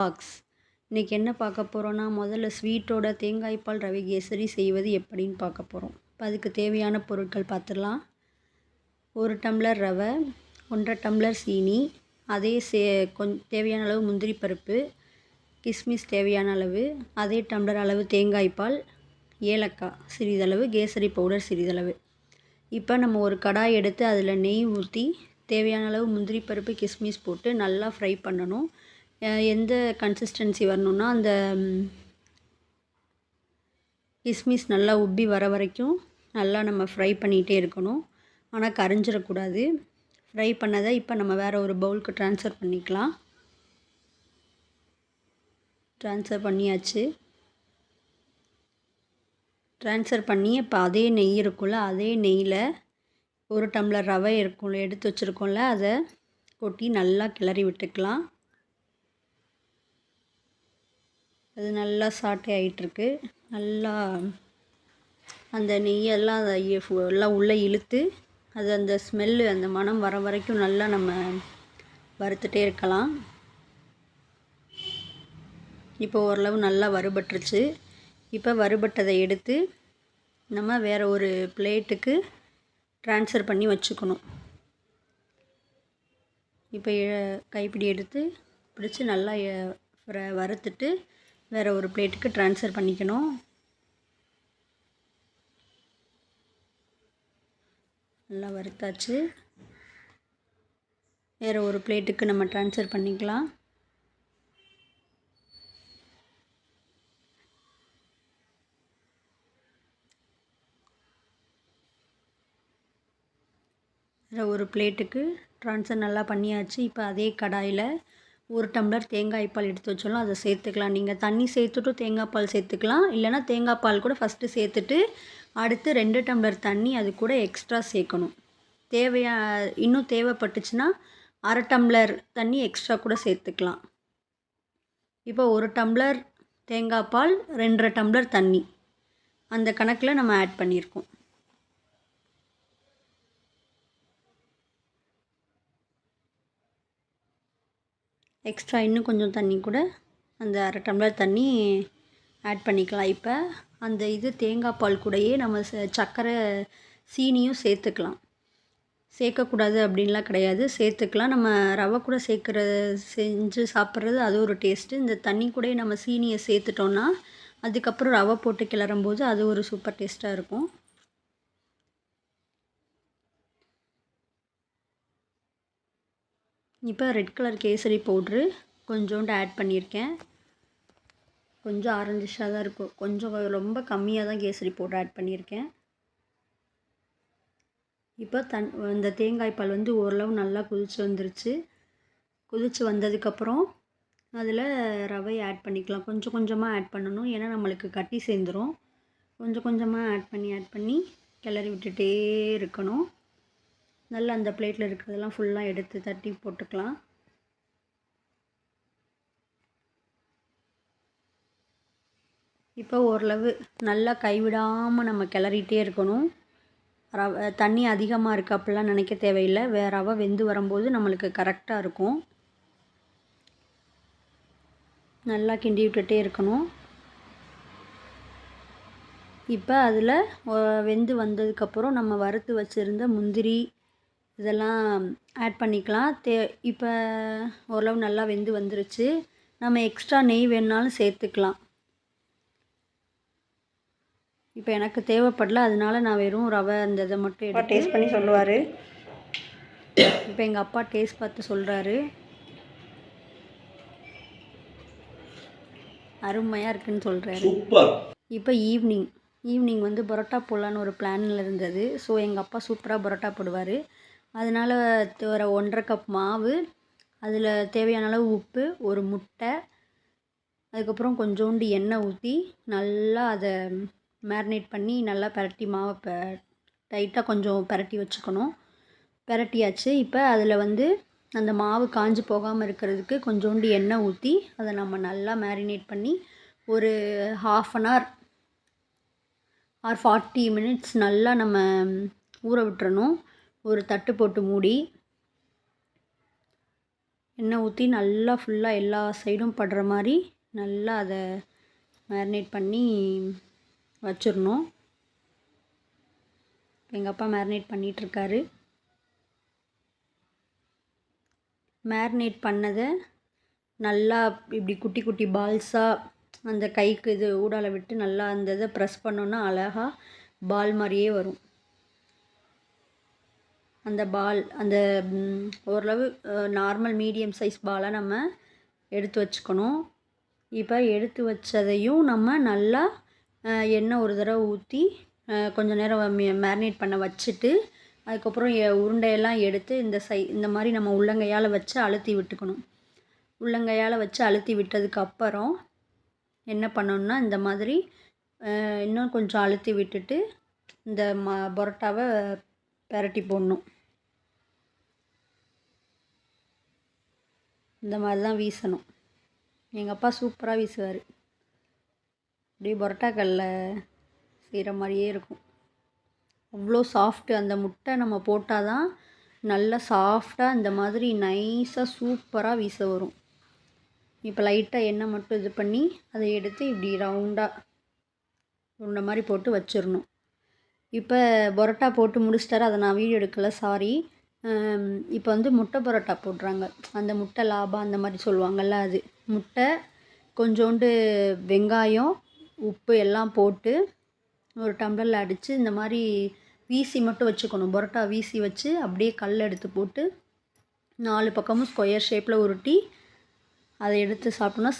Box இன்றைக்கி என்ன பார்க்க போகிறோன்னா முதல்ல ஸ்வீட்டோட தேங்காய் பால் ரவை கேசரி செய்வது எப்படின்னு பார்க்க போகிறோம் இப்போ அதுக்கு தேவையான பொருட்கள் பார்த்துடலாம். ஒரு டம்ளர் ரவை ஒன்றரை டம்ளர் சீனி அதே சே கொஞ் தேவையான அளவு முந்திரி பருப்பு கிஸ்மிஸ் தேவையான அளவு அதே டம்ளர் அளவு தேங்காய் பால் ஏலக்காய் சிறிதளவு கேசரி பவுடர் சிறிதளவு. இப்போ நம்ம ஒரு கடாய் எடுத்து அதில் நெய் ஊற்றி தேவையான அளவு முந்திரி பருப்பு கிஸ்மிஸ் போட்டு நல்லா ஃப்ரை பண்ணணும். எந்த கன்சிஸ்டன்சி வரணும்னா அந்த கிஸ்மிஸ் நல்லா உப்பி வர வரைக்கும் நல்லா நம்ம ஃப்ரை பண்ணிகிட்டே இருக்கணும். ஆனால் கரைஞ்சிடக்கூடாது. ஃப்ரை பண்ணதை இப்போ நம்ம வேறு ஒரு பவுலுக்கு ட்ரான்ஸ்ஃபர் பண்ணிக்கலாம். ட்ரான்ஸ்ஃபர் பண்ணியாச்சு. ட்ரான்ஸ்ஃபர் பண்ணி இப்போ அதே நெய் இருக்கும்ல அதே நெய்யில் ஒரு டம்ளர் ரவை இருக்கும்ல எடுத்து வச்சுருக்கோம்ல அதை கொட்டி நல்லா கிளறி விட்டுக்கலாம். அது நல்லா சாட்டை ஆகிட்டுருக்கு நல்லா அந்த நெய்யெல்லாம் அதை எல்லாம் உள்ளே இழுத்து அது அந்த ஸ்மெல்லு அந்த மனம் வர வரைக்கும் நல்லா நம்ம வறுத்துட்டே இருக்கலாம். இப்போ ஓரளவு நல்லா வறுபட்டுருச்சு. இப்போ வறுபட்டதை எடுத்து நம்ம வேறு ஒரு பிளேட்டுக்கு ட்ரான்ஸ்ஃபர் பண்ணி வச்சுக்கணும். இப்போ கைப்பிடி எடுத்து பிடிச்சி நல்லா வறுத்துட்டு வேறு ஒரு பிளேட்டுக்கு ட்ரான்ஸ்ஃபர் பண்ணிக்கணும். நல்லா வறுத்தாச்சு. வேறு ஒரு பிளேட்டுக்கு நம்ம ட்ரான்ஸ்ஃபர் பண்ணிக்கலாம். வேறு ஒரு பிளேட்டுக்கு ட்ரான்ஸ்ஃபர் நல்லா பண்ணியாச்சு. இப்போ அதே கடாயில் ஒரு டம்ளர் தேங்காய் பால் எடுத்து வச்சாலும் அதை சேர்த்துக்கலாம். நீங்கள் தண்ணி சேர்த்துட்டும் தேங்காய் பால் சேர்த்துக்கலாம். இல்லைனா தேங்காய் பால் கூட ஃபஸ்ட்டு சேர்த்துட்டு அடுத்து ரெண்டு டம்ளர் தண்ணி அது கூட எக்ஸ்ட்ரா சேர்க்கணும். தேவையா இன்னும் தேவைப்பட்டுச்சுன்னா அரை டம்ளர் தண்ணி எக்ஸ்ட்ரா கூட சேர்த்துக்கலாம். இப்போ ஒரு டம்ளர் தேங்காய் பால் ரெண்டரை டம்ளர் தண்ணி. அந்த கணக்கில் நம்ம ஆட் பண்ணியிருக்கோம். எக்ஸ்ட்ரா இன்னும் கொஞ்சம் தண்ணி கூட அந்த அரை டம்ளர் தண்ணி ஆட் பண்ணிக்கலாம். இப்போ அந்த இது தேங்காய் பால் கூடயே நம்ம சர்க்கரை சீனியும் சேர்த்துக்கலாம். சேர்க்கக்கூடாது அப்படின்லாம் கிடையாது. சேர்த்துக்கலாம். நம்ம ரவை கூட சேர்க்குற செஞ்சு சாப்பிட்றது அது ஒரு டேஸ்ட்டு இந்த தண்ணி கூட நம்ம சீனியை சேர்த்துட்டோன்னா அதுக்கப்புறம் ரவை போட்டு கிளறும் போது அது ஒரு சூப்பர் டேஸ்ட்டாக இருக்கும். இப்போ ரெட் கலர் கேசரி பவுட்ரு கொஞ்சோண்டு ஆட் பண்ணியிருக்கேன். கொஞ்சம் ஆரஞ்சிஷாக தான் இருக்கும். கொஞ்சம் ரொம்ப கம்மியாக தான் கேசரி பவுட்ரு ஆட் பண்ணியிருக்கேன். இப்போ தன் இந்த தேங்காய் பால் வந்து ஓரளவு நல்லா கொதிச்சு வந்துருச்சு. கொதிச்சு வந்ததுக்கப்புறம் அதில் ரவை ஆட் பண்ணிக்கலாம். கொஞ்சம் கொஞ்சமாக ஆட் பண்ணணும். ஏன்னா நம்மளுக்கு கட்டி சேர்ந்துடும் கொஞ்சம் கொஞ்சமாக ஆட் பண்ணி ஆட் பண்ணி கிளறி விட்டுட்டே இருக்கணும். நல்லா அந்த பிளேட்டில் இருக்கிறதெல்லாம் ஃபுல்லாக எடுத்து தட்டி போட்டுக்கலாம். இப்போ ஓரளவு நல்லா கைவிடாமல் நம்ம கிளறிட்டே இருக்கணும். ரவை தண்ணி அதிகமாக இருக்குது அப்படிலாம் நினைக்க தேவையில்லை. வே ரவை வெந்து வரும்போது நம்மளுக்கு கரெக்டாக இருக்கும். நல்லா கிண்டி விட்டுட்டே இருக்கணும். இப்போ அதில் வெந்து வந்ததுக்கப்புறம் நம்ம வறுத்து வச்சுருந்த முந்திரி இதெல்லாம் ஆட் பண்ணிக்கலாம். தே இப்போ ஓரளவு நல்லா வெந்து வந்துருச்சு. நம்ம எக்ஸ்ட்ரா நெய் வேணுனாலும் சேர்த்துக்கலாம். இப்போ எனக்கு தேவைப்படல. அதனால நான் வெறும் ரவை அந்த இதை மட்டும் எடுத்து டேஸ்ட் பண்ணி சொல்லுவார். இப்போ எங்கள் அப்பா டேஸ்ட் பார்த்து சொல்கிறாரு அருமையாக இருக்குன்னு சொல்கிறாரு இப்போ ஈவினிங் ஈவினிங் வந்து பரோட்டா போடலான்னு ஒரு பிளானில் இருந்தது. ஸோ எங்கள் அப்பா சூப்பராக பரோட்டா போடுவார். அதனால் ஒரு ஒன்றரை கப் மாவு அதில் தேவையான அளவு உப்பு ஒரு முட்டை அதுக்கப்புறம் கொஞ்சோண்டு எண்ணெய் ஊற்றி நல்லா அதை மேரினேட் பண்ணி நல்லா பரட்டி மாவை ப டைட்டாக கொஞ்சம் பரட்டி வச்சுக்கணும். பரட்டியாச்சு. இப்போ அதில் வந்து அந்த மாவு காஞ்சி போகாமல் இருக்கிறதுக்கு கொஞ்சோண்டு எண்ணெய் ஊற்றி அதை நம்ம நல்லா மேரினேட் பண்ணி ஒரு half an hour or forty minutes நல்லா நம்ம ஊற விட்டுறணும். ஒரு தட்டு போட்டு மூடி எண்ணெய் ஊற்றி நல்லா ஃபுல்லாக எல்லா சைடும் படுற மாதிரி நல்லா அதை மேரினேட் பண்ணி வச்சிடணும். எங்கள் அப்பா மேரினேட் பண்ணிகிட்ருக்காரு மேரினேட் பண்ணதை நல்லா இப்படி குட்டி குட்டி பால்ஸாக அந்த கைக்கு இது ஊடால விட்டு நல்லா அந்த இதை ப்ரெஸ் பண்ணோன்னா அழகாக பால் மாதிரியே வரும். அந்த பால் அந்த ஓரளவு நார்மல் மீடியம் சைஸ் பாலை நம்ம எடுத்து வச்சுக்கணும். இப்போ எடுத்து வச்சதையும் நம்ம நல்லா எண்ணெய் ஒரு தடவை ஊற்றி கொஞ்சம் நேரம் மேரினேட் பண்ண வச்சுட்டு அதுக்கப்புறம் எ- உருண்டையெல்லாம் எடுத்து இந்த சை இந்த மாதிரி நம்ம உள்ளங்கையால் வச்சு அழுத்தி விட்டுக்கணும். உள்ளங்கையால் வச்சு அழுத்தி விட்டதுக்கப்புறம் என்ன பண்ணணும்னா இந்த மாதிரி இன்னும் கொஞ்சம் அழுத்தி விட்டுட்டு இந்த ம பரோட்டாவை பெரட்டி போடணும். இந்த மாதிரி தான் வீசணும். எங்கள் அப்பா சூப்பராக வீசுவார். அப்படியே பரோட்டாக்கல்ல செய்கிற மாதிரியே இருக்கும். அவ்வளோ சாஃப்ட்டு அந்த முட்டை நம்ம போட்டால் தான் நல்லா சாஃப்டாக இந்த மாதிரி நைஸாக சூப்பராக வீச வரும். இப்போ லைட்டாக எண்ணெய் மட்டும் இது பண்ணி அதை எடுத்து இப்படி ரவுண்டாக உருண்டை மாதிரி போட்டு வச்சிடணும். இப்போ பரோட்டா போட்டு முடிச்சிட்டாரு. அதை நான் வீடியோ எடுக்கல. சாரி இப்போ வந்து முட்டை பரோட்டா போடுறாங்க. அந்த முட்டை லாபா அந்த மாதிரி சொல்லுவாங்கள்ல அது. முட்டை கொஞ்சோண்டு வெங்காயம் உப்பு எல்லாம் போட்டு ஒரு டம்ளரில் அடித்து இந்த மாதிரி வீசி மட்டும் வச்சுக்கணும். பரோட்டா வீசி வச்சு அப்படியே கல் எடுத்து போட்டு நாலு பக்கமும் ஸ்கொயர் ஷேப்பில் உருட்டி அதை எடுத்து சாப்பிட்டோன்னா